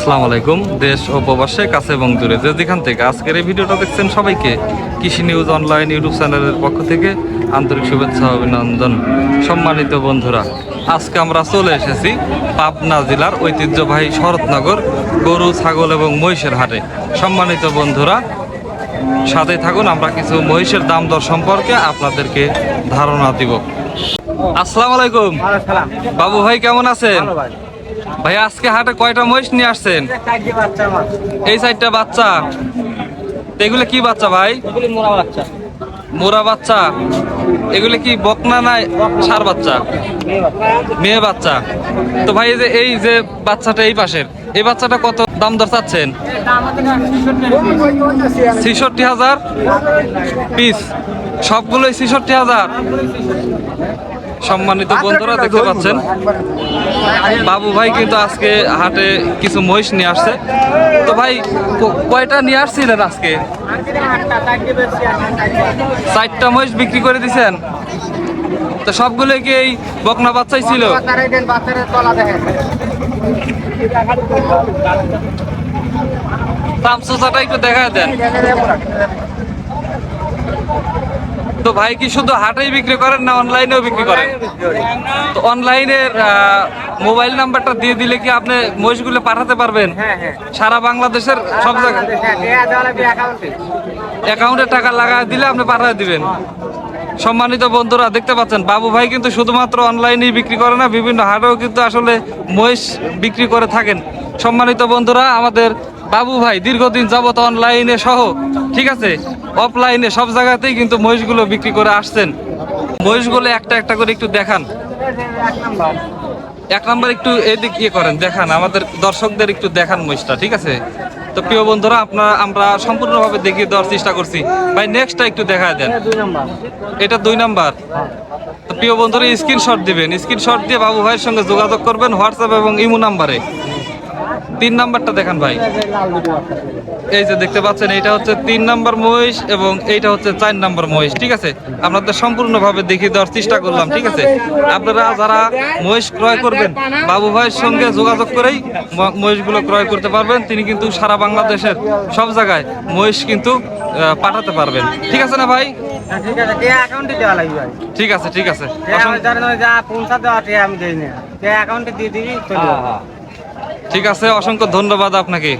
আসসালামু আলাইকুম দেশ ও প্রবাসে কাছে এবং দূরে যে যেখান থেকে আজকের এই ভিডিওটা দেখছেন সবাইকে কৃষি নিউজ অনলাইন ইউটিউব চ্যানেলের পক্ষ থেকে আন্তরিক শুভেচ্ছা অভিনন্দন। সম্মানিত বন্ধুরা আজকে আমরা চলে এসেছি পাবনা জেলার ঐতিহ্যবাহী শরৎনগর গরু ছাগল এবং মহিষের হাটে। সম্মানিত বন্ধুরা সাথে থাকুন আমরা কিছু মহিষের দাম দর সম্পর্কে আপনাদেরকে ধারণা দিব। আসসালামু আলাইকুম। বাবু ভাই কেমন আছেন? ভালো ভাই আজকে হাটে কয়টা মহিষ নিয়ে আসছেন? এই সাইডটা বাচ্চা। তো এগুলো কি বাচ্চা ভাই? বাচ্চা। মোরা বাচ্চা। এগুলো কি বকনা না সার বাচ্চা? মেয়ে বাচ্চা। তো ভাই এই যে এই যে বাচ্চাটা এই পাশের এই বাচ্চাটা কত দাম দর চাচ্ছেন? ছিষট্টি হাজার? পিস। সবগুলোই ছিষট্টি হাজার? সম্মানিত বন্ধুরা দেখতে পাচ্ছেন। বাবু ভাই কিন্তু আজকে হাটে কিছু মহিষ নিয়ে আসছে। তো ভাই কয়টা নিয়ে আসছিলেন আজকে? চারটা মহিষ বিক্রি করে দিছেন? তো সবগুলো কি এই বকনা বাচ্চাই ছিল? একটু দেখা দেন। তো ভাই কি শুধু হাটেই বিক্রি করেন না অনলাইনেও বিক্রি করেন? তো অনলাইনের মোবাইল নাম্বারটা দিয়ে দিলে কি আপনি মহিষগুলো পাঠাতে পারবেন? হ্যাঁ হ্যাঁ। সারা বাংলাদেশের সব জায়গায়? অ্যাকাউন্টে টাকা লাগা দিলে আপনি পাঠিয়ে দিবেন। সম্মানিত বন্ধুরা দেখতে পাচ্ছেন বাবু ভাই কিন্তু শুধুমাত্র অনলাইনেই বিক্রি করে না বিভিন্ন হাটেও কিন্তু আসলে মহিষ বিক্রি করে থাকেন। সম্মানিত বন্ধুরা আমাদের বাবু ভাই, দীর্ঘদিন যাবত অনলাইনে সহ, ঠিক আছে? অফলাইনে সব জায়গাতেই কিন্তু মহিষগুলো বিক্রি করে আসছেন। মহিষগুলো একটা একটা করে একটু দেখান। এক নাম্বার একটু এদিক ইয়ে করেন, দেখান। আমাদের দর্শকদের একটু দেখান মহিষটা, ঠিক আছে? তো প্রিয় বন্ধুরা, আপনারা, আমরা সম্পূর্ণভাবে দেখিয়ে দেওয়ার চেষ্টা করছি। ভাই নেক্সটটা একটু দেখা দেন। এটা দুই নাম্বার। তো প্রিয় বন্ধুরা স্ক্রিনশট দিবেন। স্ক্রিনশট দিয়ে বাবু ভাইয়ের সঙ্গে যোগাযোগ করবেন হোয়াটসঅ্যাপ এবং ইমো নাম্বারে। তিন নাম্বারটা দেখান ভাই। এই যে দেখতে পাচ্ছেন এটা হচ্ছে তিন নাম্বার মহিষ এবং এইটা হচ্ছে চার নাম্বার মহিষ ঠিক আছে? আপনাদের সম্পূর্ণভাবে দেখিয়ে দেওয়ার চেষ্টা করলাম ঠিক আছে? আপনারা যারা মহিষ ক্রয় করবেন বাবু ভাইয়ের সঙ্গে যোগাযোগ করেই মহিষগুলো ক্রয় করতে পারবেন। তিনি কিন্তু সারা বাংলাদেশের সব জায়গায় মহিষ কিন্তু পাঠাতে পারবেন ঠিক আছে না ভাই? হ্যাঁ, ঠিক আছে ঠিক আছে। ঠিক আমি ধরেন ওই যা পৌঁছা দেওয়া কে আমি দিই না। অ্যাকাউন্টে দিয়ে দিবি ঠিক আছে অসংখ্য ধন্যবাদ আপনাকে।